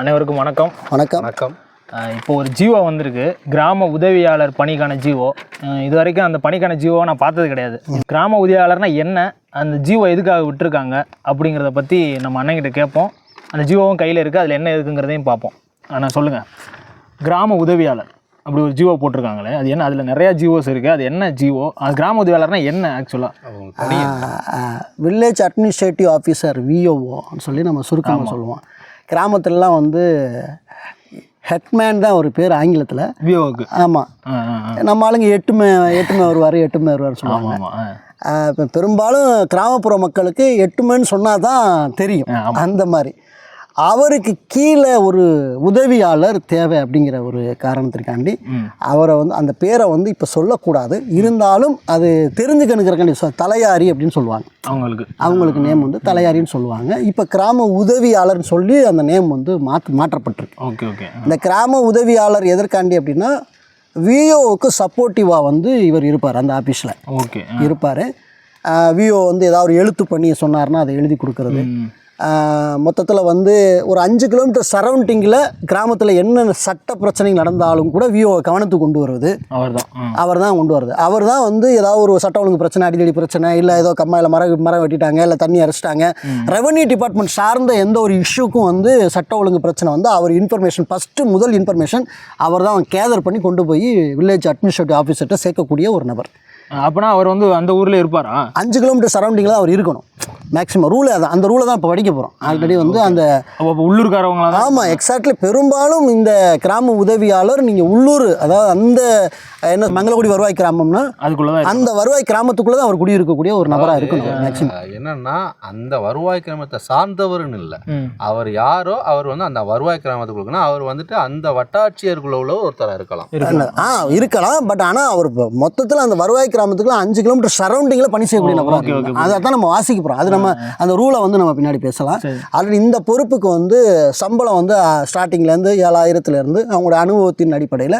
அனைவருக்கும் வணக்கம். வணக்கம். வணக்கம். இப்போ ஒரு ஜீவோ வந்திருக்கு. கிராம உதவியாளர் பணிக்கான ஜீவோ. இது வரைக்கும் அந்த பணிக்கான ஜீவோவை நான் பார்த்தது கிடையாது. கிராம உதவியாளர்னா என்ன? அந்த ஜீவோ எதுக்காக விட்டுருக்காங்க? அப்படிங்கிறத பற்றி நம்ம அண்ணன்கிட்ட கேட்போம். அந்த ஜீவோவும் கையில் இருக்குது அதில் என்ன இருக்குங்கிறதையும் பார்ப்போம். ஆனால் சொல்லுங்கள் கிராம உதவியாளர். அப்படி ஒரு ஜீவோ போட்டிருக்காங்களே. அது என்ன? அதில் நிறையா ஜீவோஸ் இருக்குது அது என்ன ஜீவோ? அது கிராம உதவியாளர்னா என்ன ஆக்சுவலாக வில்லேஜ் அட்மினிஸ்ட்ரேட்டிவ் ஆஃபீஸர் விஓஓன்னு சொல்லி நம்ம சுருக்கமாக சொல்லுவோம். கிராமத்துலலாம் வந்து ஹெட்மேன் தான் ஒரு பேர் ஆங்கிலத்தில். ஆமாம். நம்ம ஆளுங்க எட்டுமே எட்டுமே வருவார் எட்டுமே வருவார் சொல்லுவாங்க. இப்போ பெரும்பாலும் கிராமப்புற மக்களுக்கு எட்டுமேன்னு சொன்னால் தான் தெரியும் அந்த மாதிரி. அவருக்கு கீழே ஒரு உதவியாளர் தேவை அப்படிங்கிற ஒரு காரணத்திற்காண்டி அவரை வந்து அந்த பேரை வந்து இப்போ சொல்லக்கூடாது. இருந்தாலும் அது தெரிஞ்சுக்கணுங்கிறக்காண்டி தலையாரி அப்படின்னு சொல்லுவாங்க. அவங்களுக்கு. அவங்களுக்கு நேம் வந்து தலையாரின்னு சொல்லுவாங்க. இப்போ கிராம உதவியாளர்னு சொல்லி அந்த நேம் வந்து மாற்று மாற்றப்பட்டிருக்கு. Okay okay. இந்த கிராம உதவியாளர் எதற்காண்டி அப்படின்னா விஓவுக்கு சப்போர்ட்டிவாக வந்து இவர் இருப்பார் அந்த ஆஃபீஸில் ஓகே இருப்பார். விஓ வந்து ஏதாவது ஒரு எழுத்து பண்ணி சொன்னார்னா அதை எழுதி கொடுக்கறது. மொத்தத்தில் வந்து ஒரு அஞ்சு கிலோமீட்டர் சரௌண்டிங்கில் கிராமத்தில் என்னென்ன சட்ட பிரச்சனைகள் நடந்தாலும் கூட விஓ கவனத்துக்கு கொண்டு வருவது அவர் தான் அவர் தான் கொண்டு வருது. அவர் தான் வந்து ஏதாவது ஒரு சட்ட ஒழுங்கு பிரச்சனை அடிதடி பிரச்சனை இல்லை ஏதோ கம்மாயில் மரம் மரம் வெட்டிட்டாங்க இல்லை தண்ணி அரைச்சிட்டாங்க. ரெவன்யூ டிபார்ட்மெண்ட் சார்ந்த எந்த ஒரு இஷ்யூக்கும் வந்து சட்ட ஒழுங்கு பிரச்சனை வந்து அவர் இன்ஃபர்மேஷன் ஃபஸ்ட்டு முதல் இன்ஃபர்மேஷன் அவர் தான் கேதர் பண்ணி கொண்டு போய் வில்லேஜ் அட்மினிஸ்ட்ரேட்டிவ் ஆஃபீஸர்கிட்ட சேர்க்கக்கூடிய ஒரு நபர். அப்பனா அவர் வந்து அந்த ஊர்ல இருப்பாரா? அஞ்சு கிலோமீட்டர் சரௌண்டிங்கில் அவர் இருக்கணும். மேக்ஸிமம் ரூலே அதான். அந்த ரூலை தான் இப்போ படிக்க போகிறோம் ஆல்ரெடி வந்து அந்த உள்ளூர்காரவங்களா ஆமாம் எக்ஸாக்ட்லி பெரும்பாலும் இந்த கிராம உதவியாளர் நீங்கள் உள்ளூர் அதாவது அந்த என்ன மங்களகுடி வருவாய் கிராமம்னா அதுக்குள்ள தான் அந்த வருவாய் கிராமத்துக்குள்ளே தான் அவர் குடியிருக்கக்கூடிய ஒரு நபராக இருக்கணும் மேக்ஸிமம் என்னன்னா அந்த வருவாய் கிராமத்தை சார்ந்தவர்னு இல்லை. அவர் யாரோ அவர் வந்து அந்த வருவாய் கிராமத்துக்குள்ளனா அவர் வந்துட்டு அந்த வட்டாட்சியருக்குள்ள உள்ள ஒருத்தரா இருக்கலாம். ஆ இருக்கலாம். பட் ஆனால் அவர் மொத்தத்தில் அந்த வருவாய் கிராமத்துக்குள்ள அஞ்சு கிலோமீட்டர் சரௌண்டிங்கில் பணி செய்யக்கூடிய நபராக அதை தான் நம்ம வாசிக்க போகிறோம் அது நம்ம அந்த ரூலை வந்து நம்ம பின்னாடி பேசலாம். ஆல்ரெடி இந்த பொறுப்புக்கு வந்து சம்பளம் வந்து ஸ்டார்டிங்லேருந்து ஏழாயிரத்துலேருந்து அவங்களோட அனுபவத்தின் அடிப்படையில்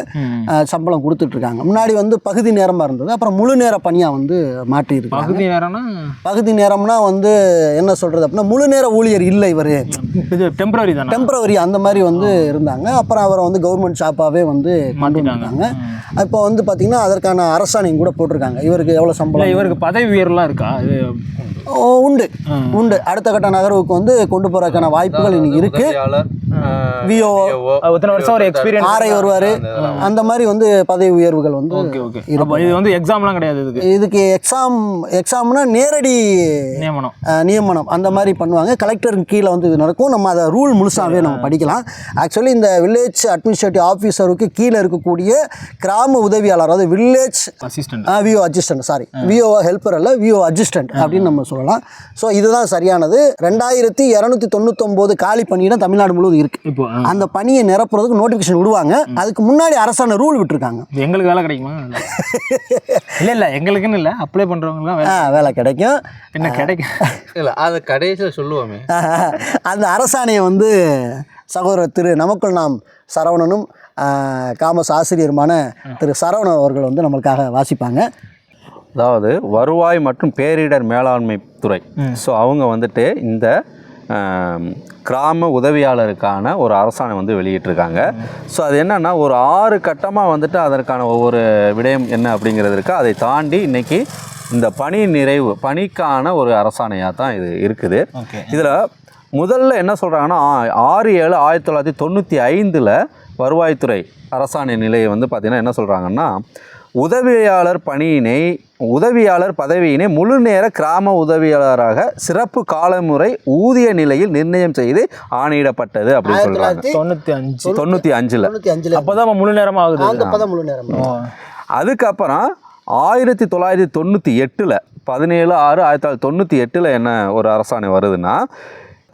சம்பளம் கொடுத்துட்ருக்காங்க முன்னாடி வந்து பகுதி நேரமாக இருந்தது. அப்புறம் முழு நேர பணியாக வந்து மாற்றி இருக்காங்க பகுதி நேரம்னா? பகுதி நேரம்னா வந்து என்ன சொல்கிறது அப்படின்னா முழு நேர ஊழியர் இல்லை இவர். இது டெம்பரரி தானே? டெம்பரவரி அந்த மாதிரி வந்து இருந்தாங்க. அப்புறம் அவரை வந்து கவர்மெண்ட் ஷாப்பாகவே வந்து கொண்டு வந்திருக்காங்க இப்போ வந்து பார்த்திங்கன்னா அதற்கான அரசாணையும் கூட போட்டிருக்காங்க. இவருக்கு எவ்வளோ சம்பளம்? இவருக்கு பதவி உயர்வுலாம் இருக்கா? உண்டு. உண்டு. அடுத்த கட்ட நகர்வுக்கு வந்து கொண்டு போகிறதுக்கான வாய்ப்புகள் இன்னைக்கு இருக்குது விஓ. இத்தனை வருஷம் ஒரு எக்ஸ்பீரியன்ஸ் ஆர்ஐ வருவார். அந்த மாதிரி வந்து பதவி உயர்வுகள் வந்து ஓகே ஓகே. அப்போ இது வந்து எக்ஸாம்லாம் கிடையாது இதுக்கு? இதுக்கு எக்ஸாம் எக்ஸாம்னா நேரடி நியமனம். நியமனம். அந்த மாதிரி பண்ணுவாங்க. கலெக்டருக்கு கீழே வந்து இது நடக்கும். நம்ம அதை ரூல் முழுசாகவே நம்ம படிக்கலாம். ஆக்சுவலி இந்த வில்லேஜ் அட்மினிஸ்ட்ரேட்டிவ் ஆஃபீஸருக்கு கீழே இருக்கக்கூடிய கிராம உதவியாளர் அதாவது village assistant VO assistant sorry VO helper அல்ல விஓ அசிஸ்டன்ட் அப்படின்னு நம்ம சொல்லலாம். ஸோ இதுதான் சரியானது. ரெண்டாயிரத்தி இரநூத்தி தொண்ணூத்தொம்போது காலி பணியிடம் தமிழ்நாடு முழுவதும் இருக்குது இப்போ. அந்த பணியை நிரப்புறதுக்கு நோட்டிஃபிகேஷன் விடுவாங்க. அதுக்கு முன்னாடி அரசாணை ரூல் விட்டுருக்காங்க. எங்களுக்கு வேலை கிடைக்குமா? இல்லை இல்லை எங்களுக்குன்னு இல்லை. அப்ளை பண்ணுறவங்கலாம் வேலை ஆ, வேலை கிடைக்கும். என்ன கிடைக்கும் இல்ல அதை கடைசியில் சொல்லுவோமே. அந்த அரசாணையை வந்து சகோதரர் திரு நமக்குள் நாம் சரவணனும் காமஸ் ஆசிரியருமான திரு சரவணன் அவர்கள் வந்து நம்மளுக்காக வாசிப்பாங்க. அதாவது வருவாய் மற்றும் பேரிடர் மேலாண்மை துறை. ஸோ அவங்க வந்துட்டு இந்த கிராம உதவியாளருக்கான ஒரு அரசாணை வந்து வெளியிட்டிருக்காங்க. ஸோ அது என்னன்னா ஒரு ஆறு கட்டமாக வந்துட்டு அதற்கான ஒவ்வொரு விடயம் என்ன அப்படிங்கிறது இருக்குது அதை தாண்டி இன்னைக்கு இந்த பணி நிறைவு பணிக்கான ஒரு அரசாணையாக தான் இது இருக்குது. இதில் முதல்ல என்ன சொல்கிறாங்கன்னா ஆறு ஏழு ஆயிரத்தி தொள்ளாயிரத்தி தொண்ணூற்றி ஐந்தில் வருவாய்த்துறை அரசாணை நிலையை வந்து பார்த்திங்கன்னா என்ன சொல்கிறாங்கன்னா உதவியாளர் பணியினை உதவியாளர் பதவியினை முழு நேர கிராம உதவியாளராக சிறப்பு காலமுறை ஊதிய நிலையில் நிர்ணயம் செய்து ஆணையிடப்பட்டது அப்படின்னு சொல்கிறாங்க தொண்ணூற்றி அஞ்சு. தொண்ணூற்றி அஞ்சில். தொண்ணூற்றி அஞ்சில். அப்போ தான் முழு நேரம் ஆகுது முழு நேரம் அதுக்கப்புறம் ஆயிரத்தி தொள்ளாயிரத்தி தொண்ணூற்றி எட்டில் பதினேழு ஆறு ஆயிரத்தி தொள்ளாயிரத்தி தொண்ணூற்றி எட்டில் என்ன ஒரு அரசாணை வருதுன்னா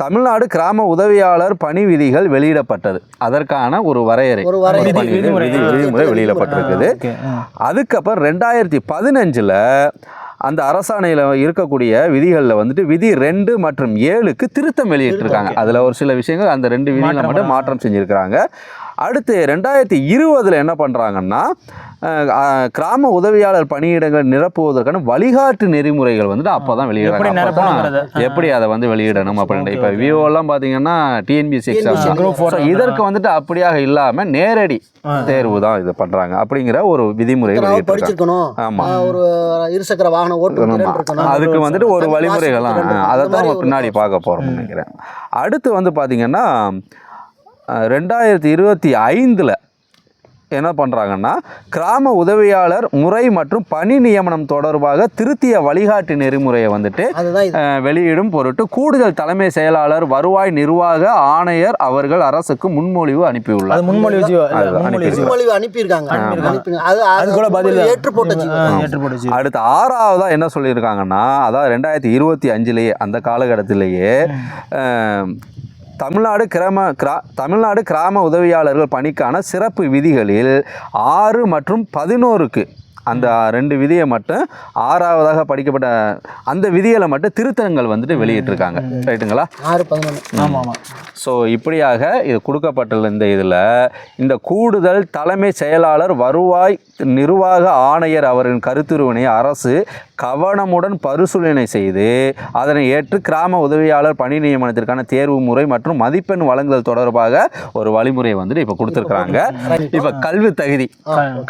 தமிழ்நாடு கிராம உதவியாளர் பணி விதிகள் வெளியிடப்பட்டது. அதற்கான ஒரு வரையறை. விதிமுறை. விதி விதிமுறை வெளியிடப்பட்டிருக்குது. அதுக்கப்புறம் ரெண்டாயிரத்தி பதினஞ்சில் அந்த அரசாணையில் இருக்கக்கூடிய விதிகளில் வந்துட்டு விதி ரெண்டு மற்றும் ஏழுக்கு திருத்தம் வெளியிட்டிருக்காங்க. அதில் ஒரு சில விஷயங்கள் அந்த ரெண்டு விதிகளை மட்டும் மாற்றம் செஞ்சுருக்கிறாங்க. அடுத்து ரெண்டாயிரத்தி இருபதில் என்ன பண்ணுறாங்கன்னா கிராம உதவியாளர் பணியிடங்கள் நிரப்புவதற்கான வழிகாட்டு நெறிமுறைகள் வந்துட்டு அப்போ தான் எப்படி வெளியிடுறாங்க எப்படி அதை வந்து வெளியிடணும் அப்படின்ட்டு. இப்போ விவோலாம் பார்த்தீங்கன்னா டிஎன்பிசி எக்ஸாம் இதற்கு வந்துட்டு அப்படியாக இல்லாமல் நேரடி தேர்வு தான் இது பண்ணுறாங்க அப்படிங்கிற ஒரு விதிமுறை படிச்சிருக்கணும். ஆமா. ஆஹ் ஒரு இருசக்கர திறன் இருக்கணும் அதுக்கு வந்துட்டு ஒரு வழிமுறைகள்லாம் அதை தான் நம்ம பின்னாடி பார்க்க போகிறோம் நினைக்கிறேன். அடுத்து வந்து பார்த்தீங்கன்னா ரெண்டாயிரத்தி இருபத்தி ஐந்தில் என்ன பண்ணுறாங்கன்னா கிராம உதவியாளர் முறை மற்றும் பணி நியமனம் தொடர்பாக திருத்திய வழிகாட்டு நெறிமுறையை வந்துட்டு வெளியிடும் பொருட்டு கூடுதல் தலைமை செயலாளர் வருவாய் நிர்வாக ஆணையர் அவர்கள் அரசுக்கு முன்மொழிவு அனுப்பியுள்ளார். அது முன்மொழிவு அனுப்பியிருக்காங்க. அடுத்து ஆறாவதாக என்ன சொல்லியிருக்காங்கன்னா அதாவது ரெண்டாயிரத்தி இருபத்தி அஞ்சுலேயே அந்த காலகட்டத்திலேயே தமிழ்நாடு கிராம கிரா தமிழ்நாடு கிராம உதவியாளர்கள் பணிக்கான சிறப்பு விதிகளில் ஆறு மற்றும் பதினோருக்கு அந்த ரெண்டு விதியை மட்டும் ஆறாவதாக படிக்கப்பட்ட அந்த விதிகளை மட்டும் திருத்தங்கள் வந்துட்டு வெளியிட்டிருக்காங்க. ரைட்டுங்களா? ஆறு பதினொன்று ஆமாம் ஆமாம். ஸோ இப்படியாக இது கொடுக்கப்பட்டுள்ள இந்த இதில் இந்த கூடுதல் தலைமை செயலாளர் வருவாய் நிர்வாக ஆணையர் அவரின் கருத்துருவினை அரசு கவனமுடன் பரிசீலனை செய்து அதனை ஏற்று கிராம உதவியாளர் பணி நியமனத்திற்கான தேர்வு முறை மற்றும் மதிப்பெண் வழங்குதல் தொடர்பாக ஒரு வழிமுறையை வந்துட்டு இப்போ கொடுத்துருக்குறாங்க. இப்போ கல்வி தகுதி.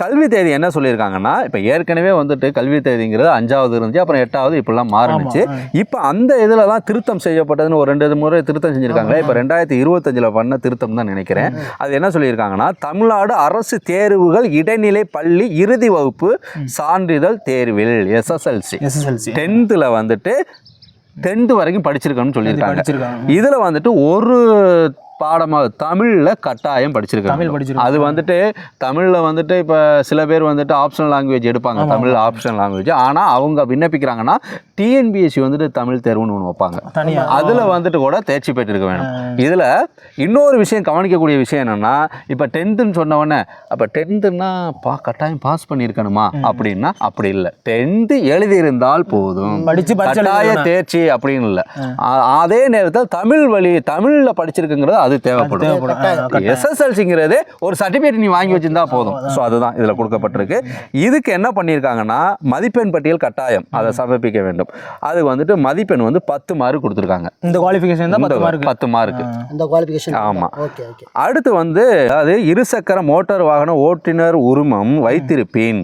கல்வி தகுதி என்ன சொல்லியிருக்காங்கன்னா இப்போ ஏற்கனவே வந்துட்டு கல்வி தகுதிங்கிறது அஞ்சாவது இருந்துச்சு அப்புறம் எட்டாவது இப்படிலாம் மாறினுச்சு. இப்போ அந்த இதில் தான் திருத்தம் செய்யப்பட்டதுன்னு ஒரு ரெண்டு முறை திருத்தம் செஞ்சுருக்காங்களே. இப்போ ரெண்டாயிரத்தி இருபத்தஞ்சில் பண்ண திருத்தம் தான் நினைக்கிறேன். அது என்ன சொல்லியிருக்காங்கன்னா தமிழ்நாடு அரசு தேர்வுகள் இடைநிலை பள்ளி இறுதி வகுப்பு சான்றிதழ் தேர்வில் எஸ்எஸ்எல்சி எஸ்எஸ்எல்சி டென்த்தில் வந்துட்டு டென்த்து வரைக்கும் படிச்சிருக்கணும்னு சொல்லியிருக்காங்க. இதில் வந்துட்டு ஒரு பாடமாக தமிழில் கட்டாயம் படிச்சிருக்காங்க. தமிழ் படிச்சிருக்காங்க. அது வந்துட்டு தமிழில் வந்துட்டு இப்போ சில பேர் வந்துட்டு ஆப்ஷனல் லாங்குவேஜ் எடுப்பாங்க. தமிழ் ஆப்ஷனல் லாங்குவேஜ் ஆனால் அவங்க விண்ணப்பிக்கிறாங்கன்னா டிஎன்பிஎஸ்சி வந்துட்டு தமிழ் தேர்வுன்னு ஒன்று வைப்பாங்க. அதில் வந்துட்டு கூட தேர்ச்சி பெற்றிருக்க வேணும். இதில் இன்னொரு விஷயம் கவனிக்கக்கூடிய விஷயம் என்னென்னா இப்போ டென்த்துன்னு சொன்ன உடனே அப்போ டென்த்துன்னா பா கட்டாயம் பாஸ் பண்ணியிருக்கணுமா? அப்படின்னா அப்படி இல்லை. டென்த்து எழுதியிருந்தால் போதும். கட்டாய. தேர்ச்சி அப்படின்னு இல்லை. அதே நேரத்தில் தமிழ் வழி தமிழில் படிச்சிருக்குங்கிறது அது தேவைப்படும். எஸ்எஸ்எல்சிங்கிறது ஒரு சர்டிஃபிகேட் நீ வாங்கி வச்சிருந்தா போதும். ஸோ அதுதான் இதில் கொடுக்கப்பட்டிருக்கு. இதுக்கு என்ன பண்ணியிருக்காங்கன்னா மதிப்பெண் பட்டியல் கட்டாயம். அதை சமர்ப்பிக்க வேண்டும். அது வந்துட்டு மதிப்பெண் வந்து பத்து மார்க் கொடுத்துருக்காங்க. இந்த குவாலிஃபிகேஷன் தான் பத்து மார்க் பத்து மார்க் இந்த குவாலிஃபிகேஷன் ஆமா. Okay okay. அடுத்து வந்து அதாவது இருசக்கர மோட்டார் வாகன ஓட்டுநர் உரிமம் வைத்திருப்பேன்.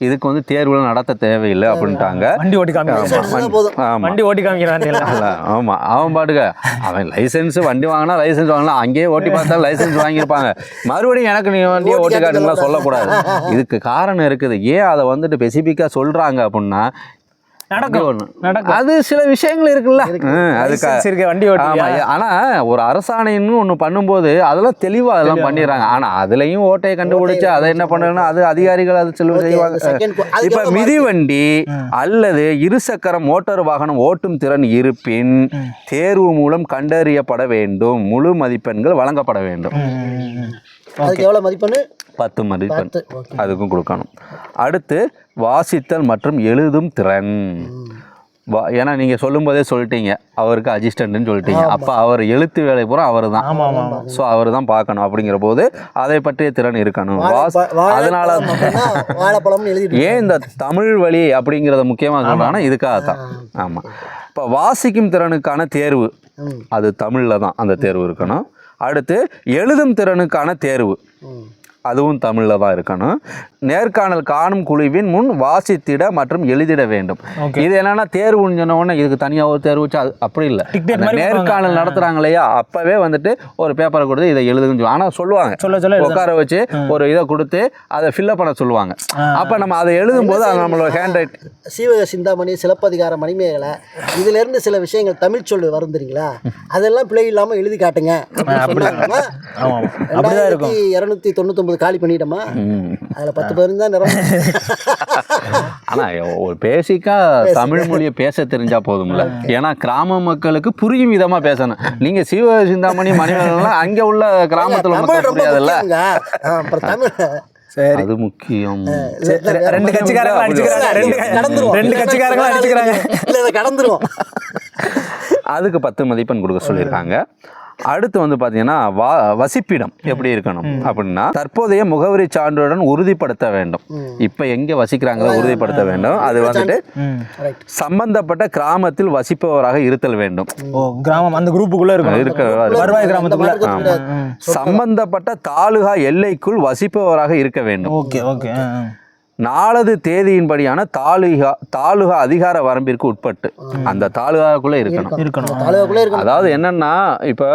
இதுக்கு வந்து தேர்வுல நடத்த தேவையில்லை அப்படின்ட்டாங்க. வண்டி ஓட்டி காமிக்கிறான் வண்டி ஓட்டி காமிக்கிறான் தெரியல இல்ல, ஆமா. அவன் பாட்டுக்க அவன் லைசென்ஸ் வண்டி வாங்கினா லைசென்ஸ் வாங்கலாம். அங்கேயே ஓட்டி பார்த்தா லைசென்ஸ் வாங்கியிருப்பாங்க. மறுபடியும் எனக்கு நீ வண்டியை ஓட்டி காட்டுங்களா? சொல்லக்கூடாது. இதுக்கு காரணம் இருக்குது. ஏன் அதை வந்துட்டு ஸ்பெசிஃபிக்காக சொல்றாங்க அப்படின்னா நடக்கும். அது சில விஷயங்கள் இருக்குல்ல. அதுக்கு வண்டி ஓட்டி ஆனா ஒரு அரசாணைன்னு ஒண்ணு பண்ணும்போது அதெல்லாம் தெளிவா அதெல்லாம் பண்ணிடுறாங்க. ஆனா அதுலயும் ஓட்டையை கண்டுபிடிச்சு அதை என்ன பண்ணணும்னா அது அதிகாரிகள் அது செல்வ செய்வாங்க. இப்ப மிதிவண்டி அல்லது இருசக்கர மோட்டார் வாகனம் ஓட்டும் திறன் இருப்பின் தேர்வு மூலம் கண்டறியப்பட வேண்டும். முழு மதிப்பெண்கள் வழங்கப்பட வேண்டும். அதுக்கு எவ்வளவு மதிப்பெண்ணு? பத்து மதிப்பெண் அதுக்கும் கொடுக்கணும். அடுத்து வாசித்தல் மற்றும் எழுதும் திறன். வா ஏன்னா நீங்கள் சொல்லும்போதே சொல்லிட்டீங்க. அவருக்கு அசிஸ்டன்ட்னு சொல்லிட்டீங்க. அப்போ அவர் எழுத்து வேலை பூரா அவர் தான் ஸோ அவர் தான் பார்க்கணும் அப்படிங்கிற போது அதை பற்றிய திறன் இருக்கணும். அதனால ஏன் இந்த தமிழ் வழி அப்படிங்கிறத முக்கியமாக சொல்கிறாங்கன்னா இதுக்காக தான். ஆமாம் இப்போ வாசிக்கும் திறனுக்கான தேர்வு. அது தமிழில் தான் அந்த தேர்வு இருக்கணும். அடுத்து எழுதும் திறனுக்கான தேர்வு. அதுவும் தமிழில் தான் இருக்கணும். நேர்காணல் காணும் குழுவின் முன் வாசித்திட மற்றும் எழுதிட வேண்டும். இது என்னன்னா தேர்வுன்னு சொன்ன உடனே இதுக்கு தனியாக ஒரு தேர்வு வச்சு அது அப்படி இல்லை. நேர்காணல் நடத்துகிறாங்க இல்லையா? அப்போவே வந்துட்டு ஒரு பேப்பரை கொடுத்து இதை எழுதுன்னு ஆனால் சொல்லுவாங்க. சொல்ல சொல்ல எழுதணும். உட்கார வச்சு ஒரு இதை கொடுத்து அதை ஃபில்லப் பண்ண சொல்லுவாங்க. அப்போ நம்ம அதை எழுதும்போது அது நம்மளோட ஹேண்ட் ரைட் சீவக சிந்தாமணி சிலப்பதிகார மணிமேகலை இதுல இருந்து சில விஷயங்கள் தமிழ் சொல்லு வரும் தெரியுங்களா? அதெல்லாம் பிழை இல்லாம எழுதி காட்டுங்க. அப்படிதான். இருக்கும். இரநூத்தி தொண்ணூத்தொன்பது காலி பண்ணிட்டோமா? அதுல பத்து பதினஞ்சு தான் நிறம் ஆனால் ஒரு பேசிக்காக தமிழ் மொழியை பேச தெரிஞ்சா போதும்ல. ஏன்னா கிராம மக்களுக்கு புரியும் விதமாக பேசணும். நீங்கள் சிவ சிந்தாமணி மணிமேகலாம் அங்கே உள்ள கிராமத்தில் மக்கள் புரியாதுல்ல அப்புறம் தமிழ். சரி. அது முக்கியம். சரி, ரெண்டு கட்சிக்காரங்களும் அடிச்சுக்கிறாங்க ரெண்டு ரெண்டு கட்சிக்காரங்களும் அடிச்சுக்கிறாங்க இல்ல கடந்துருவோம் அதுக்கு பத்து மதிப்பெண் கொடுக்க சொல்லியிருக்காங்க. அடுத்து வந்து பார்த்தீங்கன்னா வா வசிப்பிடம் எப்படி இருக்கணும் அப்படின்னா தற்போதைய முகவரி சான்றுடன் உறுதிப்படுத்த வேண்டும். இப்போ எங்கே வசிக்கிறாங்களோ உறுதிப்படுத்த வேண்டும். அது வந்துட்டு சம்பந்தப்பட்ட கிராமத்தில் வசிப்பவராக இருத்தல் வேண்டும். கிராமம் அந்த குரூப்புக்குள்ள. ம். சம்பந்தப்பட்ட தாலுகா எல்லைக்குள் வசிப்பவராக இருக்க வேண்டும். ஓகே ஓகே நாளது தேதியின்படியான தாலுகா தாலுகா அதிகார வரம்பிற்கு உட்பட்டு அந்த தாலுகாக்குள்ளே இருக்கணும். இருக்கணும். அதாவது என்னன்னா இப்போ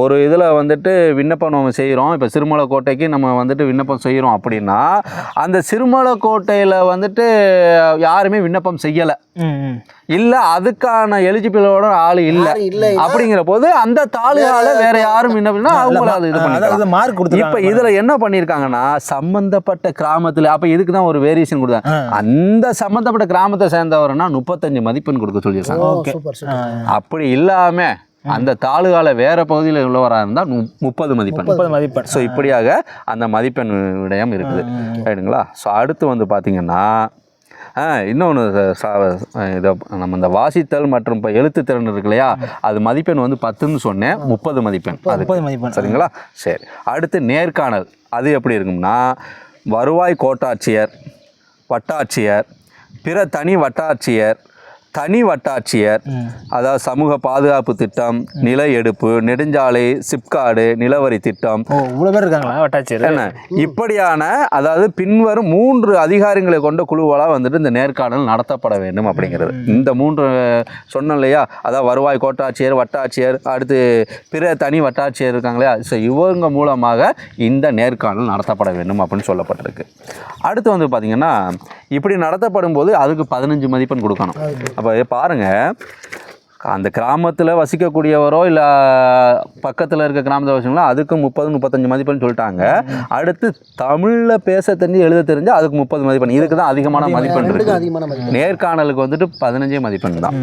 ஒரு இதில் வந்துட்டு விண்ணப்பம் நம்ம செய்கிறோம் இப்போ சிறுமலை கோட்டைக்கு நம்ம வந்துட்டு விண்ணப்பம் செய்கிறோம் அப்படின்னா அந்த சிறுமலை கோட்டையில் வந்துட்டு யாருமே விண்ணப்பம் செய்யலை. இல்லை அதுக்கான எலிஜிபிளோட ஆள் இல்லை. அப்படிங்கிற போது அந்த தாலுகால வேற யாரும் விண்ணப்பம்னா அவங்கள அது இது அதாவது மார்க் இப்ப கொடுத்துருக்காங்க இதுல என்ன பண்ணிருக்காங்கன்னா சம்பந்தப்பட்ட கிராமத்துல அப்ப இதுக்கு தான் ஒரு வேரியேஷன் கொடுத்தாங்க அந்த சம்பந்தப்பட்ட கிராமத்தை சேர்ந்தவர்னா முப்பத்தஞ்சு மதிப்பெண் கொடுக்க சொல்லியிருக்காங்க. Oh super super. அப்படி இல்லாம அந்த தாலுகால வேற பகுதியில் உள்ளவரா இருந்தா நு- முப்பது மதிப்பெண். முப்பது மதிப்பெண். ஸோ இப்படியாக அந்த மதிப்பெண் விடயம் இருக்குது. ரைட்டுங்களா ஸோ அடுத்து வந்து பார்த்தீங்கன்னா இன்னொன்று இதை நம்ம இந்த வாசித்தல் மற்றும் இப்போ எழுத்துத்திறன் இருக்கு இல்லையா? அது மதிப்பெண் வந்து பத்துன்னு சொன்னேன். முப்பது மதிப்பெண். அது முப்பது மதிப்பெண். சரிங்களா? சரி. அடுத்து நேர்காணல். அது எப்படி இருக்கும்னா வருவாய் கோட்டாட்சியர் வட்டாட்சியர் பிற தனி வட்டாட்சியர் தனி வட்டாட்சியர் அதாவது சமூக பாதுகாப்பு திட்டம் நில எடுப்பு நெடுஞ்சாலை சிப்காடு நிலவரி திட்டம். இவ்வளோ பேர் இருக்காங்களா வட்டாட்சியர்? என்ன? இப்படியான அதாவது பின்வரும் மூன்று அதிகாரிகளை கொண்ட குழுவலாக வந்துட்டு இந்த நேர்காணல் நடத்தப்பட வேண்டும் அப்படிங்கிறது. இந்த மூன்று சொன்னோம் இல்லையா? அதாவது வருவாய் கோட்டாட்சியர் வட்டாட்சியர் அடுத்து பிற தனி வட்டாட்சியர் இருக்காங்க இல்லையா ஸோ இவங்க மூலமாக இந்த நேர்காணல் நடத்தப்பட வேண்டும் அப்படின்னு சொல்லப்பட்டிருக்கு. அடுத்து வந்து பார்த்திங்கன்னா இப்படி நடத்தப்படும் போது அதுக்கு பதினஞ்சு மதிப்பெண் கொடுக்கணும். அப்போ பாருங்கள் அந்த கிராமத்தில் வசிக்கக்கூடியவரோ இல்லை பக்கத்தில் இருக்க கிராமத்தில் வசிங்களோ அதுக்கு முப்பது முப்பத்தஞ்சு மதிப்பெண் சொல்லிட்டாங்க. அடுத்து தமிழில் பேச தெரிஞ்சு எழுத தெரிஞ்சு அதுக்கு முப்பது மதிப்பெண். இதுக்கு தான் அதிகமான மதிப்பெண். இருக்கு நேர்காணலுக்கு வந்துட்டு பதினஞ்சே மதிப்பெண் தான்.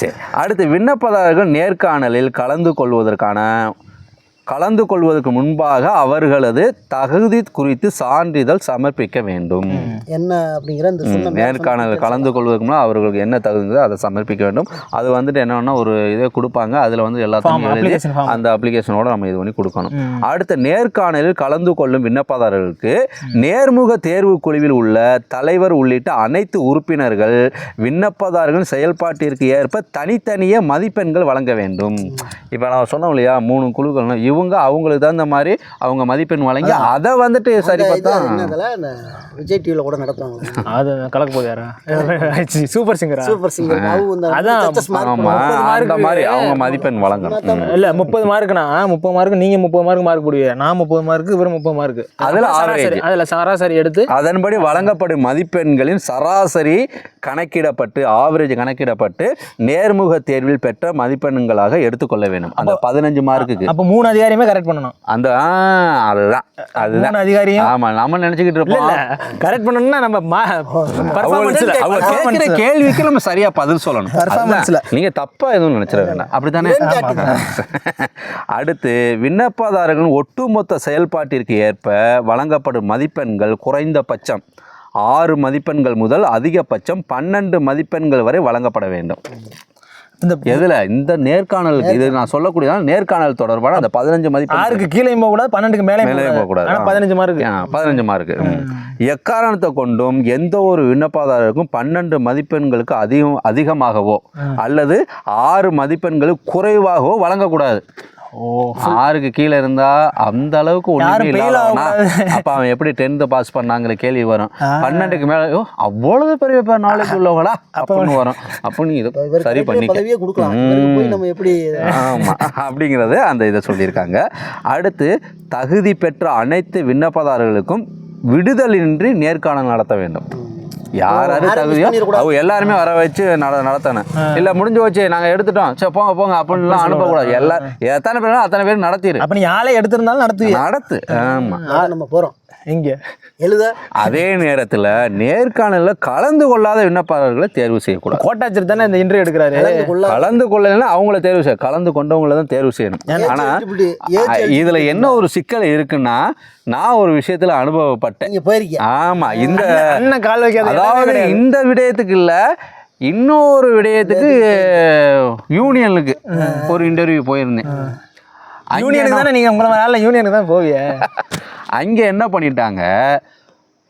சரி அடுத்து விண்ணப்பதாரர்கள் நேர்காணலில் கலந்து கொள்வதற்கான கலந்து கொள்வதற்கு முன்பாக அவர்களது தகுதி குறித்து சான்றிதழ் சமர்ப்பிக்க வேண்டும். என்ன அப்படிங்கிற நேர்காணல் கலந்து கொள்வதற்கு முன்னாடி அவர்களுக்கு என்ன தகுந்ததோ அதை சமர்ப்பிக்க வேண்டும். அது வந்துட்டு என்னன்னா ஒரு இதை கொடுப்பாங்க. அதில் வந்து எல்லாத்தையும் எழுதி. அந்த அப்ளிகேஷனோட நம்ம இது பண்ணி கொடுக்கணும். அடுத்த நேர்காணலில் கலந்து கொள்ளும் விண்ணப்பதாரர்களுக்கு நேர்முக தேர்வு குழுவில் உள்ள தலைவர் உள்ளிட்ட அனைத்து உறுப்பினர்கள் விண்ணப்பதாரர்களின் செயல்பாட்டிற்கு ஏற்ப தனித்தனியே மதிப்பெண்கள் வழங்க வேண்டும். இப்போ நான் சொன்னோம் இல்லையா? மூணு குழுக்கள்னா இவங்க அவங்களுக்கு தகுந்த மாதிரி அவங்க மதிப்பெண் வழங்கி அதை வந்துட்டு சரி பார்த்தா விஜய் டிவியில் கூட நடத்துவாங்க. அது கலக்க போகுது யாரா? சூப்பர் சிங்கரா சூப்பர் சிங்கர் அதான். அந்த மாதிரி அவங்க மதிப்பெண் வழங்கணும். இல்ல முப்பது மார்க்குனா முப்பது மார்க் நீங்க முப்பது மார்க் மார்க் போடுவீங்க நான் முப்பது மார்க் இவர் முப்பது மார்க் அதுல சராசரி. அதுல சராசரி எடுத்து அதன்படி வழங்கப்படும் மதிப்பெண்களின் சராசரி கணக்கிடப்பட்டு ஆவரேஜ் கணக்கிடப்பட்டு நேர்முக தேர்வில் பெற்ற மதிப்பெண்களாக எடுத்துக்கொள்ள வேண்டும். அந்த பதினஞ்சு மார்க்குக்கு அப்ப மூணு அதிகாரியுமே கரெக்ட் பண்ணணும். அந்த அதுதான் அதுதான். அதிகாரியும் ஆமா நம்ம நினைச்சுக்கிட்டு இருப்போம் இல்ல. கரெக்ட் பண்ணணும்னா நம்ம கேள்விக்கு நம்ம சரியா பதில் சொல்லணும். நீங்க தப்பா எதுவும் நினைச்சிட வேண்டாம். அப்படித்தானே? அடுத்து விண்ணப்பதாரர்களின் ஒட்டுமொத்த செயல்பாட்டிற்கு ஏற்ப வழங்கப்படும் மதிப்பெண்கள் குறைந்தபட்சம் ஆறு மதிப்பெண்கள் முதல் அதிகபட்சம் பன்னெண்டு மதிப்பெண்கள் வரை வழங்கப்பட வேண்டும். இந்த எதுல? இந்த நேர்காணல் இது நான் சொல்லக்கூடிய நேர்காணல் தொடர்பான அந்த பதினஞ்சு மதிப்பெண் ஆறுக்கு கீழே போக கூடாது பன்னெண்டுக்கு மேலே மேலே போகக்கூடாது. ஆனா பதினஞ்சு மார்க் ஆ, பதினஞ்சு மார்க்கு எக்காரணத்தை கொண்டும் எந்த ஒரு விண்ணப்பதாரருக்கும் பன்னெண்டு மதிப்பெண்களுக்கு அதிகம் அதிகமாகவோ அல்லது ஆறு மதிப்பெண்களுக்கு குறைவாகவோ வழங்கக்கூடாது. ஆறுக்கு கீழே இருந்தா அந்த அளவுக்கு இல்லாதவனா ஆகக்கூடாது. அப்ப அவன் எப்படி டென்த் பாஸ் பண்ணாங்கிற கேள்வி வரும். பன்னெண்டுக்கு மேல ஓ அவ்வளவு பெரிய நாலேஜ் உள்ளவங்களா? அப்படின்னு வரும். அப்ப நீ இதை சரி போய் நம்ம எப்படி ஆமா. அப்படிங்கிறது அந்த இதை சொல்லியிருக்காங்க. அடுத்து தகுதி பெற்ற அனைத்து விண்ணப்பதாரர்களுக்கும் விடுதலின்றி நேர்காணல் நடத்த வேண்டும். யார் யாரு யாரும் miss தகுதியோ. அவங்க எல்லாருமே வர வச்சு நட நடத்தணும். இல்ல முடிஞ்சு வச்சு நாங்க எடுத்துட்டோம். சரி போங்க போங்க அப்படின்லாம் அனுப்பக்கூடாது. எல்லா எத்தனை பேரும் அத்தனை பேர் நடத்திடு அப்ப நீ ஆளே எடுத்திருந்தாலும் நடத்துவீங்க நடத்து. ஆமா. நம்ம போறோம். எங்க எழுத. அதே நேரத்துல நேர்காணல்ல கலந்து கொள்ளாத விண்ணப்பதாரர்களை தேர்வு செய்யக்கூடாது. கோட்டாச்சர் தானே இந்த இன்டர்வியூ எடுக்கிறாரு? கலந்து கொள்ள கலந்து கொள்ளலைன்னா அவங்கள தேர்வு செய்ய கலந்து கொண்டவங்கள தான் தேர்வு செய்யணும். ஆனா eligibility, age அ- இதுல என்ன ஒரு சிக்கல் இருக்குன்னா நான் ஒரு விஷயத்துல அனுபவப்பட்டேன். நீங்க போயிருக்கீங்க. ஆமா இந்த அண்ணன் கால் வைக்காத அதாவது. இந்த விடயத்துக்கு இல்ல இன்னொரு விடயத்துக்கு யூனியனுக்கு ஒரு இன்டர்வியூ போயிருந்தேன். யூனியனுக்கு தானே நீங்கள் உங்களை வேலை யூனியனுக்கு தான் போவிய? அங்கே என்ன பண்ணிட்டாங்க?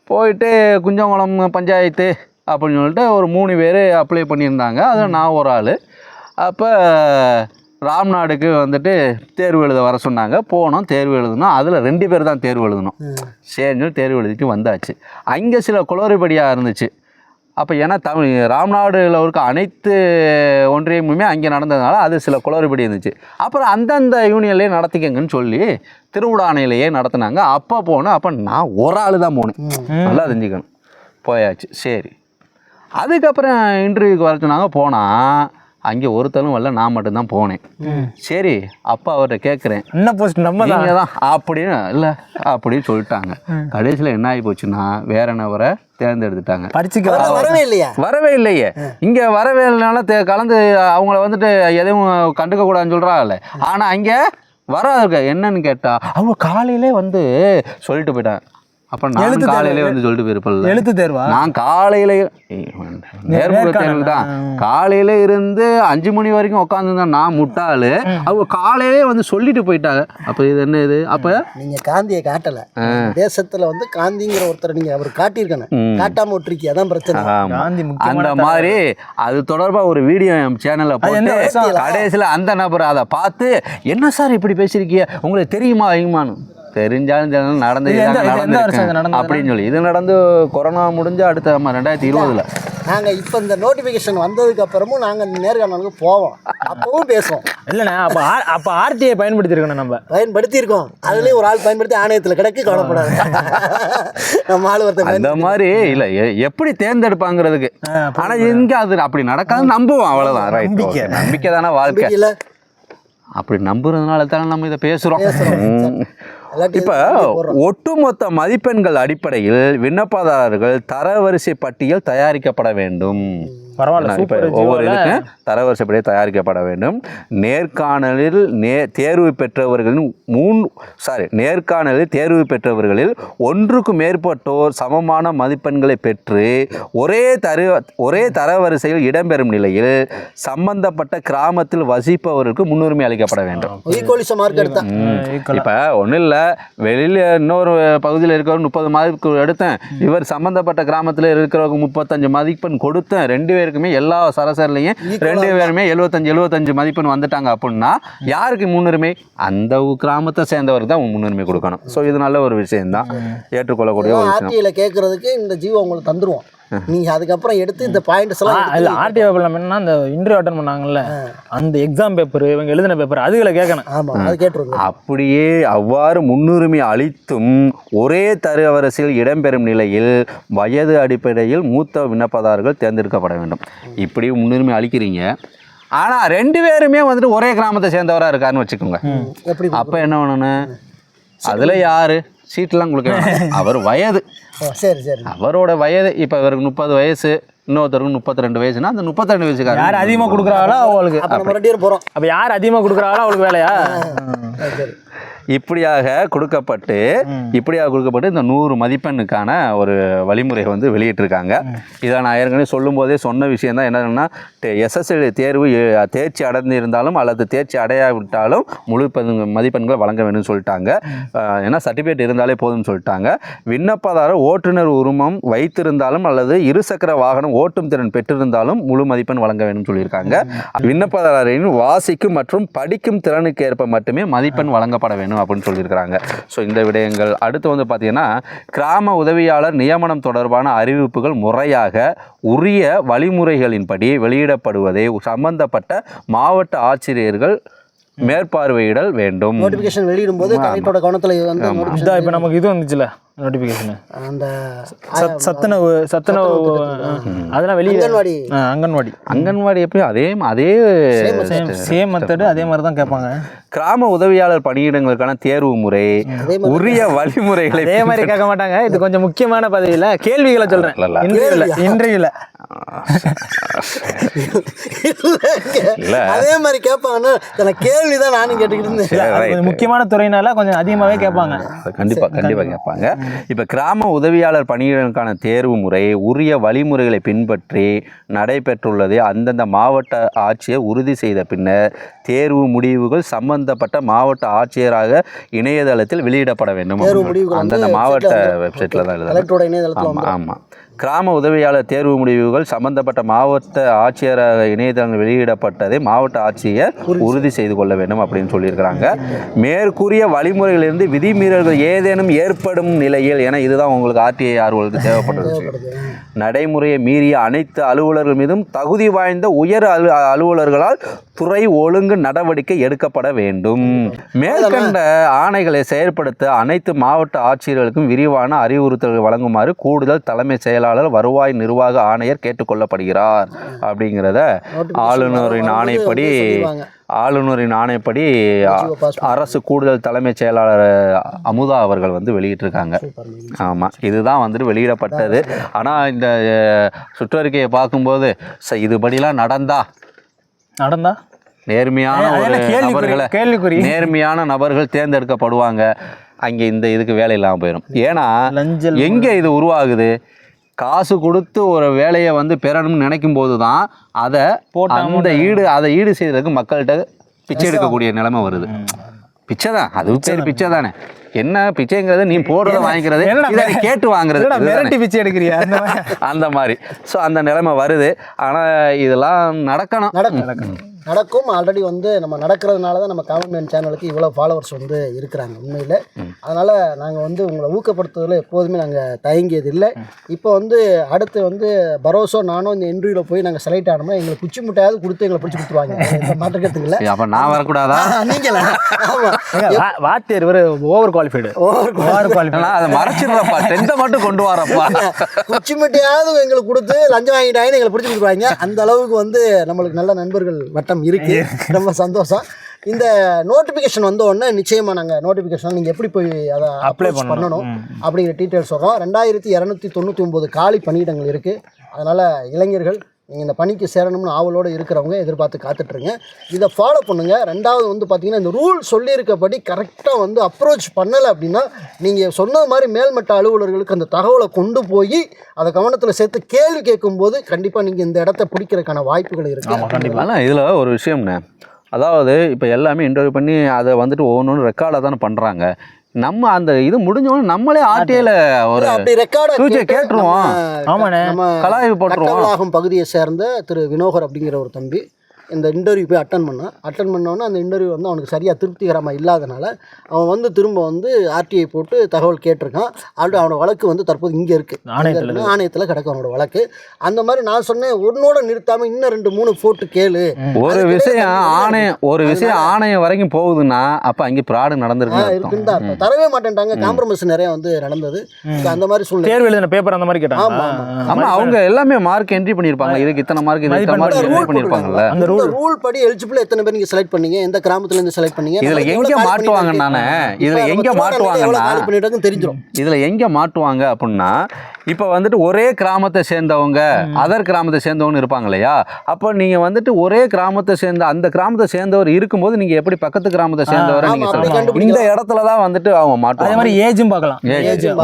போயிட்டு குஞ்சங்குளம் பஞ்சாயத்து அப்படின்னு சொல்லிட்டு ஒரு மூணு பேர் அப்ளை பண்ணியிருந்தாங்க. அதில் நான் ஒரு ஆள். அப்போ ராம்நாடுக்கு வந்துட்டு தேர்வு எழுத வர சொன்னாங்க. போனோம் தேர்வு எழுதணும் அதில் ரெண்டு பேர் தான் தேர்வு எழுதணும். சரின்னு தேர்வு எழுதிட்டு வந்தாச்சு. அங்கே சில குளறுபடியாக இருந்துச்சு. அப்போ ஏன்னா தமிழ் ராம்நாடுல இருக்க அனைத்து ஒன்றியமுமே அங்கே நடந்ததுனால அது சில குளறுபடி இருந்துச்சு. அப்புறம் அந்தந்த யூனியன்லேயே நடத்திக்கங்கன்னு சொல்லி திருவிழானையிலேயே நடத்துனாங்க. அப்போ போனேன். அப்போ நான் ஒரு ஆள் தான் போனேன். நல்லா தெரிஞ்சுக்கணும். போயாச்சு. சரி. அதுக்கப்புறம் இன்டர்வியூக்கு வர சொன்னாங்க. போனால் அங்கே ஒருத்தரும் வரல நான் மட்டும்தான் போனேன். சரி அப்பா அவர்கிட்ட கேட்குறேன் என்ன போஸ்ட் நம்ம தான். தான். அப்படின்னு இல்லை அப்படின்னு சொல்லிட்டாங்க. கடைசியில் என்ன ஆகி போச்சுன்னா வேற நபரை தேர்ந்தெடுத்துட்டாங்க. படிச்சுக்க வரவே இல்லையா? வரவே இல்லையே. இங்கே வரவே இல்லைனால தே கலந்து அவங்கள வந்துட்டு எதுவும் கண்டுக்க கூடாதுன்னு சொல்கிறாங்கல்ல ஆனால் அங்கே வராதுங்க என்னன்னு கேட்டா அவங்க காலையிலே வந்து சொல்லிட்டு போயிட்டாங்க. அப்போ நான். காலையிலே வந்து சொல்லிட்டு போயிருப்பல எழுத்து தேர்வா? நான் காலையில நேர்முக தேர்வு தான். காலையில இருந்து அஞ்சு மணி வரைக்கும் உட்காந்துருந்தேன் நான் முட்டாளு. அவங்க காலையிலே வந்து சொல்லிட்டு போயிட்டாங்க. அப்ப இது என்ன இது? அப்ப நீங்க காந்தியை காட்டல. தேசத்துல வந்து காந்திங்கிற ஒருத்தர் நீங்க அவர் காட்டியிருக்கணும். ம். காட்டாம விட்டுருக்கீங்க அதான் பிரச்சனை. காந்தி அந்த மாதிரி அது தொடர்பா ஒரு வீடியோ என் சேனல்ல போட்டு? கடைசியில அந்த நபர் அதை பார்த்து என்ன சார் இப்படி பேசியிருக்கீங்க? உங்களுக்கு தெரியுமா வையுமான்னு தெரிஞ்சாலும் தெரிஞ்சாலும் நடந்து? அப்படின்னு சொல்லி. இது நடந்து கொரோனா முடிஞ்சு அடுத்த ஆமா, ரெண்டாயிரத்தி இருபதுல. நாங்க இப்ப இந்த நோட்டிபிகேஷன் வந்ததுக்கு அப்புறமும் நாங்க நேர்காணலுக்கு போவோம். அப்பவும் பேசுவோம். இல்லைண்ணே அப்போ ஆர் அப்போ ஆர்டிஐ பயன்படுத்தியிருக்கணும் நம்ம. பயன்படுத்தி இருக்கோம் அதுலயும் ஒரு ஆள் பயன்படுத்தி ஆணையத்துல கிடக்கு கவலைப்படாது. நம்ம ஆள் ஒருத்தர் அந்த பயன்படுத்தி- மாதிரி இல்ல எப்படி தேர்ந்தெடுப்பாங்கிறதுக்கு. ஆனா இங்க அது அப்படி நடக்காது நம்புவோம் அவ்வளவுதான். ரைட் நம்பிக்கை. நம்பிக்கை தானே வாழ்க்கை. நம்பிக்கையில. அப்படி நம்புறதுனால தானே நம்ம இதை பேசுறோம். இப்ப. ஒட்டுமொத்த மதிப்பெண்கள் அடிப்படையில் விண்ணப்பதாரர்கள் தரவரிசை பட்டியல் தயாரிக்கப்பட வேண்டும் பரவாயில்ல இப்ப ஒவ்வொரு இதுக்கும் தயாரிக்கப்பட வேண்டும். நேர்காணலில் நே தேர்வு பெற்றவர்களின் மூன் சாரி நேர்காணலில் தேர்வு பெற்றவர்களில் ஒன்றுக்கு மேற்பட்டோர் சமமான மதிப்பெண்களை பெற்று ஒரே தரு ஒரே தரவரிசையில் இடம்பெறும் நிலையில் சம்பந்தப்பட்ட கிராமத்தில் வசிப்பவர்களுக்கு முன்னுரிமை அளிக்கப்பட வேண்டும். இப்போ ஒன்றும் இல்லை வெளியில் இன்னொரு பகுதியில் இருக்கிறவர் முப்பது மார்க் எடுத்தேன். இவர் சம்மந்தப்பட்ட கிராமத்தில் இருக்கிறவங்க முப்பத்தஞ்சு மதிப்பெண் கொடுத்தேன். ரெண்டு பேருக்குமே எல்லா சராசரிலையும் ரெண்டு பேருமே எழுபத்தஞ்சு எழுபத்தஞ்சு மதிப்பெண் வந்துட்டாங்க அப்படின்னா யாருக்கு முன்னுரிமை? அந்த கிராமத்தை சேர்ந்தவருக்கு தான் முன்னுரிமை கொடுக்கணும். ஸோ இது நல்ல ஒரு விஷயம்தான். ஏற்றுக்கொள்ளக்கூடிய ஒரு விஷயம். கேட்கறதுக்கு இந்த ஜீவோ உங்களுக்கு தந்துருவோம் நீங்க அதுக்கப்புறம் எடுத்து இந்த பாயிண்ட்ஸ் எல்லாம் இல்லை ஆர்டிஐ பேப்பரில் என்னன்னா அந்த இன்டர்வியூ அட்டன் பண்ணாங்கல்ல அந்த எக்ஸாம் பேப்பர் இவங்க எழுதின பேப்பர் அதுகளை கேட்கணும். ஆமா அது கேட்டுருங்க. அப்படியே அவ்வாறு முன்னுரிமை அளித்தும் ஒரே தரவரிசையில் இடம்பெறும் நிலையில் வயது அடிப்படையில் மூத்த விண்ணப்பதாரர்கள் தேர்ந்தெடுக்கப்பட வேண்டும். இப்படி முன்னுரிமை அளிக்கிறீங்க. ஆனால் ரெண்டு பேருமே வந்துட்டு ஒரே கிராமத்தை சேர்ந்தவராக இருக்காருன்னு வச்சுக்கோங்க. அப்போ என்ன பண்ணணும்? அதில் யார்? சீட்டெலாம் கொடுக்க. அவர் வயது. சரி சரி. அவரோட வயது இப்போ இவருக்கு முப்பது வயசு இன்னொருத்தருக்கு முப்பத்தி ரெண்டு வயசுனா அந்த முப்பத்தி ரெண்டு வயசுக்காரர். யார் அதிகமாக கொடுக்குறாங்களோ அவங்களுக்கு. அப்ப போறோம். அப்போ யார் அதிகமாக கொடுக்குறாங்களோ அவளுக்கு வேலையா? சரி. இப்படியாக கொடுக்கப்பட்டு இப்படியாக கொடுக்கப்பட்டு இந்த நூறு மதிப்பெண்ணுக்கான ஒரு வழிமுறை வந்து வெளியிட்டிருக்காங்க. இதை நான் ஏற்கனவே சொல்லும்போதே சொன்ன விஷயம் தான் என்னன்னா எஸ்எஸ்எல் தேர்வு தேர்ச்சி அடைந்திருந்தாலும் அல்லது தேர்ச்சி அடையாவிட்டாலும் முழு மதிப்பெண்களை வழங்க வேணும்னு சொல்லிட்டாங்க. ஏன்னா சர்டிஃபிகேட் இருந்தாலே போதும்னு சொல்லிட்டாங்க. விண்ணப்பதாரர் ஓட்டுநர் உரிமம் வைத்திருந்தாலும் அல்லது இருசக்கர வாகனம் ஓட்டும் திறன் பெற்றிருந்தாலும் முழு மதிப்பெண் வழங்க வேணும்னு சொல்லியிருக்காங்க. விண்ணப்பதாரரின் வாசிக்கும் மற்றும் படிக்கும் திறனுக்கு ஏற்ப மட்டுமே மதிப்பெண் வழங்கப்பட வேணும் அப்படின்னு சொல்லியிருக்கிறாங்க. ஸோ இந்த விடயங்கள். அடுத்து வந்து பார்த்தீங்கன்னா கிராம உதவியாளர் நியமனம் தொடர்பான அறிவிப்புகள் முறையாக உரிய வழிமுறைகளின்படி வெளியிடப்படுவதை சம்பந்தப்பட்ட மாவட்ட ஆட்சியர்கள் மேற்பார்வையிடல் வேண்டும். நோட்டிபிகேஷன் வெளியிடும் போது கலெக்டரோட கவனத்துல வந்து இப்போ நமக்கு இது வந்துச்சுல. நோட்டிஃபிகேஷன் அந்த சத் சத்துணவு சத்துணவு அதெல்லாம் வெளியே அங்கன்வாடி. அங்கன்வாடி. அங்கன்வாடி எப்படி? அதே அதே சேம் சேம் மெத்தடு அதே மாதிரி தான் கேட்பாங்க. கிராம உதவியாளர் பணியிடங்களுக்கான தேர்வு முறை உரிய வழிமுறைகளை அதே மாதிரி கேட்க மாட்டாங்க. இது கொஞ்சம் முக்கியமான பதவியில் கேள்விகளை சொல்கிறேன் இல்ல, இல்ல. இன்றையில் இன்றையில். இல்ல. அதே மாதிரி கேட்பாங்கன்னா எனக்கு கேள்விதான் நானும் கேட்டுக்கிட்டு இருந்தேன். முக்கியமான துறையினால கொஞ்சம் அதிகமாகவே கேட்பாங்க. அது கண்டிப்பா கண்டிப்பா. கேட்பாங்க. இப்ப கிராம உதவியாளர் பணியிடங்களுக்கான தேர்வு முறை உரிய வழிமுறைகளை பின்பற்றி நடைபெற்றுள்ளதை. அந்தந்த மாவட்ட ஆட்சியர் உறுதி செய்த பின்னர் தேர்வு முடிவுகள் சம்பந்தப்பட்ட மாவட்ட ஆட்சியராக இணையதளத்தில் வெளியிடப்பட வேண்டும். அந்தந்த மாவட்ட website ல வெப்சைட்ல தான் இணையதளத்தில் ஆமாம் ஆமாம் கிராம உதவியாளர் தேர்வு முடிவுகள் சம்பந்தப்பட்ட மாவட்ட ஆட்சியராக இணையதளங்கள் வெளியிடப்பட்டதை மாவட்ட ஆட்சியர் உறுதி செய்து கொள்ள வேண்டும் அப்படின்னு சொல்லியிருக்கிறாங்க மேற்கூறிய வழிமுறைகளிலிருந்து விதிமீறல்கள் ஏதேனும் ஏற்படும் நிலையில் ஏன்னா இதுதான் உங்களுக்கு ஆர்டிஐ ஆர்வலுக்கு தேவைப்பட்டது. நடைமுறையை மீறிய அனைத்து அலுவலர்கள் மீதும் தகுதி வாய்ந்த உயர் அலு அலுவலர்களால் துறை ஒழுங்கு நடவடிக்கை எடுக்கப்பட வேண்டும். மேற்கண்ட ஆணைகளை செயற்படுத்த அனைத்து மாவட்ட ஆட்சியர்களுக்கும் விரிவான அறிவுறுத்தல்கள் வழங்குமாறு கூடுதல் தலைமை செயலாளர் வருவாய் நிர்வாக ஆணையர் கேட்டுக்கொள்ளப்படுகிறார் அப்படிங்கிறத ஆளுநரின் ஆணைப்படி ஆளுநரின் ஆணைப்படி அரசு கூடுதல் தலைமைச் செயலாளர் அமுதா அவர்கள் வந்து வெளியிட்டிருக்காங்க. ஆமாம் இதுதான் வந்துட்டு வெளியிடப்பட்டது. ஆனால் இந்த சுற்றறிக்கையை பார்க்கும்போது ச இதுபடிலாம் நடந்தா? நடந்தா? நேர்மையான ஒரு? நபர்களை கேள்விக்குறி. நேர்மையான நபர்கள் தேர்ந்தெடுக்கப்படுவாங்க. அங்கே இந்த இதுக்கு வேலை இல்லாமல் போயிடும் ஏன்னா எங்கே இது உருவாகுது? காசு கொடுத்து ஒரு வேலையை வந்து பெறணும்னு நினைக்கும் போது தான் அதை போட்ட அந்த ஈடு அதை ஈடு செய்யறதுக்கு மக்கள்கிட்ட பிச்சை எடுக்கக்கூடிய நிலைமை வருது. பிச்சை தான் அது பேர் பிச்சை தானே. என்ன பிச்சைங்கிறது? நீ போடுறத வாங்கிக்கிறது. இதை கேட்டு வாங்குறது. மிரட்டி பிச்சை எடுக்கிறியா? அந்த மாதிரி. ஸோ அந்த நிலைமை வருது. ஆனால் இதெல்லாம் நடக்கணும். நடக்கும் நடக்கும். ஆல்ரெடி வந்து நம்ம நடக்கிறதுனால தான் நம்ம கவர்மெண்ட் சேனலுக்கு இவ்வளோ ஃபாலோவர்ஸ் வந்து இருக்கிறாங்க உண்மையில். அதனால் நாங்கள் வந்து உங்களை ஊக்கப்படுத்துறதுல எப்போதுமே நாங்கள் தயங்கியது இல்லை. இப்போ வந்து அடுத்து வந்து பரோசோ நானும் இந்த இன்டர்வியூவில் போய் நாங்கள் செலக்ட் ஆனோம்னா எங்களுக்கு குச்சி முட்டையாவது கொடுத்து எங்களை பிடிச்சி கொடுத்துருவாங்க. இந்த மாற்றுக்கிறதுக்கு இல்லை அப்போ நான் வரக்கூடாதா? நீங்களா? ஆமாம் வாத்தியார் இவர் ஓவர் குவாலிஃபைடு ஓவர் குவாலிஃபைடு அதை மறைச்சிடுறப்பா டென்த்தை மட்டும் கொண்டு வரப்பா குச்சி மிட்டையாவது எங்களுக்கு கொடுத்து லஞ்சம் வாங்கிட்டாங்கன்னு எங்களை பிடிச்சி கொடுக்குறாங்க அந்த அளவுக்கு வந்து நம்மளுக்கு நல்ல நண்பர்கள் வட்டம் இருக்கு. ரொம்ப சந்தோஷம். இந்த நோட்டிஃபிகேஷன் வந்த உடனே நிச்சயமா நாங்கள் நோட்டிஃபிகேஷன் நீங்கள் எப்படி போய் அதை அப்ளை பண்ணணும். அப்படிங்கிற டீட்டெயில்ஸ் சொல்கிறோம் ரெண்டாயிரத்தி இரநூத்தி தொண்ணூற்றி ஒம்பது காலி பணியிடங்கள் இருக்குது அதனால் இளைஞர்கள் நீங்கள் இந்த பணிக்கு சேரணும்னு ஆவலோடு இருக்கிறவங்க எதிர்பார்த்து காத்துட்ருங்க. இதை ஃபாலோ பண்ணுங்கள் ரெண்டாவது வந்து பார்த்தீங்கன்னா இந்த ரூல் சொல்லியிருக்கபடி கரெக்டாக வந்து அப்ரோச் பண்ணலை அப்படின்னா நீங்கள் சொன்னது மாதிரி மேல்மட்ட அலுவலர்களுக்கு அந்த தகவலை கொண்டு போய் அதை கவனத்தில் சேர்த்து கேள்வி கேட்கும்போது கண்டிப்பாக நீங்கள் இந்த இடத்த பிடிக்கிறதுக்கான வாய்ப்புகள் இருக்குது கண்டிப்பாக இதில் ஒரு விஷயம்ண்ணே அதாவது இப்போ எல்லாமே இன்டர்வியூ பண்ணி அதை வந்துட்டு ஒவ்வொன்றும் ரெக்கார்டாக தானே பண்ணுறாங்க நம்ம அந்த இது முடிஞ்சோடனே நம்மளே ஆர்டிஐல ஒரு அப்படி ரெக்கார்டை ஃபியூச்சர் கேட்டுருவோம். ஆமாண்ணே. நம்ம கலாய்வு போட்டுருவோம். கட்டவளாகம் பகுதியை சேர்ந்த திரு வினோகர் அப்படிங்கிற ஒரு தம்பி. இந்த இன்டர்வியூ போய் அட்டன் பண்ணான். அட்டன் பண்ணோன்னே அந்த இன்டர்வியூ வந்து அவனுக்கு சரியாக திருப்திகரமாக இல்லாதனால அவன் வந்து திரும்ப வந்து ஆர்டிஐ போட்டு தகவல் கேட்டிருக்கான். ஆல்ரெடி அவனோட வழக்கு வந்து தற்போது இங்கே இருக்குது ஆணையத்துல ஆணையத்தில் கிடக்கு அவனோட வழக்கு. அந்த மாதிரி நான் சொன்னேன் ஒன்னோட நிறுத்தாமல் இன்னும் ரெண்டு மூணு போட்டு கேளு. ஒரு விஷயம் ஆணையம் ஒரு விஷயம் ஆணையம் வரைக்கும் போகுதுன்னா அப்போ அங்கே ப்ராடு ஆ, நடந்திருக்குன்னு அர்த்தம். இருக்குன்னு தான் அர்த்தம். தரவே மாட்டேன்ட்டாங்க. காம்ப்ரமைஸ் நிறைய வந்து நடந்தது. அந்த மாதிரி சூழ்நிலை. தேர்வு எழுதின பேப்பர் அந்த மாதிரி கேட்டாங்க ஆமா, ஆமா. ஆமா அவங்க எல்லாமே மார்க் என்ட்ரி பண்ணியிருப்பாங்க. இதுக்கு இத்தனை மார்க் இது இத்தனை மார்க் என்ட்ரி பண்ணியிருப்பாங்கல்ல. அந்த இந்த ரூல் படி எலிஜிபிள் எத்தனை பேர் நீங்க செலக்ட் பண்ணீங்க? எந்த கிராமத்துல இருந்து செலக்ட் பண்ணீங்க? இதுல எங்க மாட்டுவாங்க நானே? இதுல எங்க காலி பண்ணிட்டு தெரிஞ்சிடும் இதுல எங்க மாட்டுவாங்க அப்படின்னா இப்போ வந்துட்டு ஒரே கிராமத்தை சேர்ந்தவங்க அதர் கிராமத்தை சேர்ந்தவங்க இருப்பாங்க இல்லையா அப்போ நீங்க வந்துட்டு ஒரே கிராமத்தை சேர்ந்த அந்த கிராமத்தை சேர்ந்தவர் இருக்கும்போது நீங்க எப்படி பக்கத்து கிராமத்தை சேர்ந்தவரை ஆமா, நீங்க அப்படி சொல்லுங்க கண்டுபிடிக்கலாம். இந்த இடத்துல தான் வந்துட்டு அவங்க அதே மாட்டுவாங்க மாதிரி ஏஜும் பார்க்கலாம்.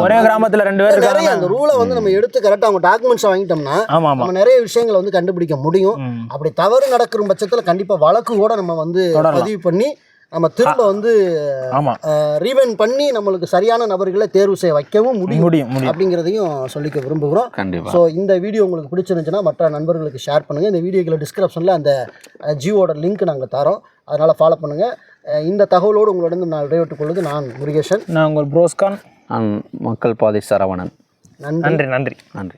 ஒரே கிராமத்துல ரெண்டு பேர் நிறைய இருக்காங்க அந்த ரூலை வந்து நம்ம எடுத்து கரெக்டா அவங்க டாக்குமெண்ட்ஸ் வாங்கிட்டோம்னா நம்ம நிறைய விஷயங்களை வந்து கண்டுபிடிக்க முடியும். அப்படி தவறு நடக்கிற பட்சத்துல கண்டிப்பா வழக்கு கூட நம்ம வந்து. பதிவு பண்ணி நம்ம திரும்ப வந்து ஆமா. ரீவென் பண்ணி நம்மளுக்கு சரியான நபர்களை தேர்வு செய்ய வைக்கவும் முடியும் முடியும் அப்படிங்கிறதையும் சொல்லிக்க விரும்புகிறோம். கண்டிப்பா. ஸோ இந்த வீடியோ உங்களுக்கு பிடிச்சிருந்துச்சுன்னா மற்ற நண்பர்களுக்கு ஷேர் பண்ணுங்கள் இந்த வீடியோக்குள்ள டிஸ்கிரிப்ஷனில் அந்த ஜியோட லிங்க் நாங்கள் தரோம். அதனால் ஃபாலோ பண்ணுங்கள் இந்த தகவலோடு உங்களிடம் நான் விடைபெற்றுக் கொள்வது நான் முருகேசன். நான் உங்கள் ப்ரோஸ்கான் மக்கள் பாதை சரவணன். நன்றி நன்றி. நன்றி.